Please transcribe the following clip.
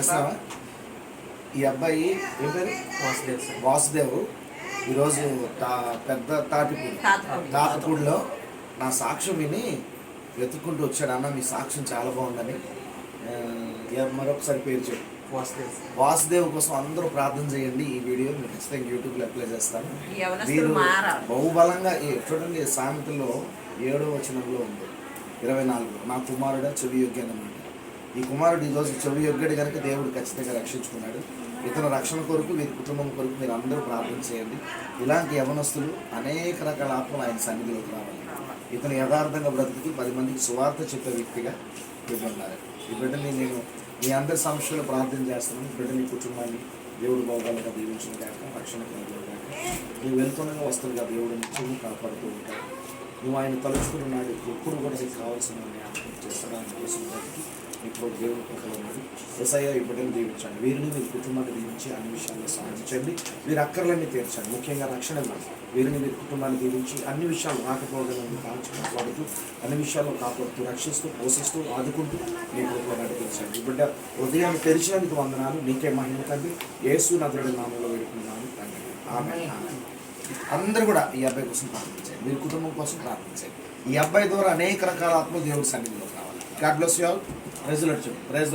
చేస్తున్నావా? ఈ అబ్బాయి వాసుదేవ్ వాసుదేవ్. ఈరోజు తా పెద్ద తాటిపూడి. తాతపూడి. తాతపూడిలో నా సాక్ష్యం విని వెతుక్కుంటూ వచ్చాడు. అన్న మీ సాక్ష్యం చాలా బాగుందని. మరొకసారి పేరు చెప్పు. వాసుదేవ్ వాసుదేవ్ కోసం అందరూ ప్రార్థన చేయండి. ఈ వీడియో మీకు ఖచ్చితంగా యూట్యూబ్లో అప్లై చేస్తాను. వీరు మారాలి. బహుబలంగా ఈ- చూడండి సామెతలో ఏడో వచనంలో ఉంది. ఇరవై నాలుగు. నా కుమారుడు చెవి యోగ్యం అన్నమాట ఈ కుమారుడు ఈరోజు చెవి యొగ్గడు కనుక దేవుడు ఖచ్చితంగా రక్షించుకున్నాడు. ఇతను రక్షణ కొరకు వీరి కుటుంబం కొరకు మీరు అందరూ ప్రార్థన చేయండి. ఇలాంటి యవనస్తులు అనేక రకాల ఆత్మలు ఆయన సన్నిధిలోకి రావాలి. ఇతను యథార్థంగా బ్రతికి పది మందికి సువార్త చెప్పే వ్యక్తిగా ఇవ్వన్నారు ఈ బిడ్డని నేను మీ అందరి సమస్యలు ప్రార్థన చేస్తున్నాను. బిడ్డని కుటుంబాన్ని దేవుడు భోగాలుగా దీవించిన కాక రక్షణ కలుగును కాక నువ్వు వెళ్తుండగా వస్తుండగా దేవుడు నిత్యం కాపాడుతూ ఉంటాడు. నువ్వు ఆయన తలుచుకుని ఉన్నాడు ఎప్పుడు కూడా నీకు కావాల్సిన చేస్తాను కోసం ఇప్పుడు దేవుడు పక్కన ఉన్నాడు. ఎస్ఐ ఇప్పటికీ దీవించండి. వీరిని మీ కుటుంబాన్ని దీవించి అన్ని విషయాల్లో సాధించండి. వీరి అక్కర్లన్నీ తీర్చండి. ముఖ్యంగా రక్షణ వీరిని మీ కుటుంబాన్ని దీవించి అన్ని విషయాలు రాకపోగలను కాల్చి కాపాడుతూ అన్ని విషయాల్లో కాపాడుతూ రక్షిస్తూ పోషిస్తూ ఆదుకుంటూ మీ కృపలో నడిపించండి. బిడ్డ హృదయాన్ని తెరిచినందుకు వందనాలు. నీకే మహిమ తండ్రి. ఏసు నదుడి నామంలో వేడుకున్నాను తండ్రి. ఆమె అందరూ కూడా ఈ అబ్బాయి కోసం ప్రార్థించండి. మీ కుటుంబం కోసం ప్రార్థించండి. ఈ అబ్బాయి ద్వారా అనేక రకాల ఆత్మ దేవుడి సన్నిధిలో కావాలి God bless you all. Praise చెప్పు ప్రైజ్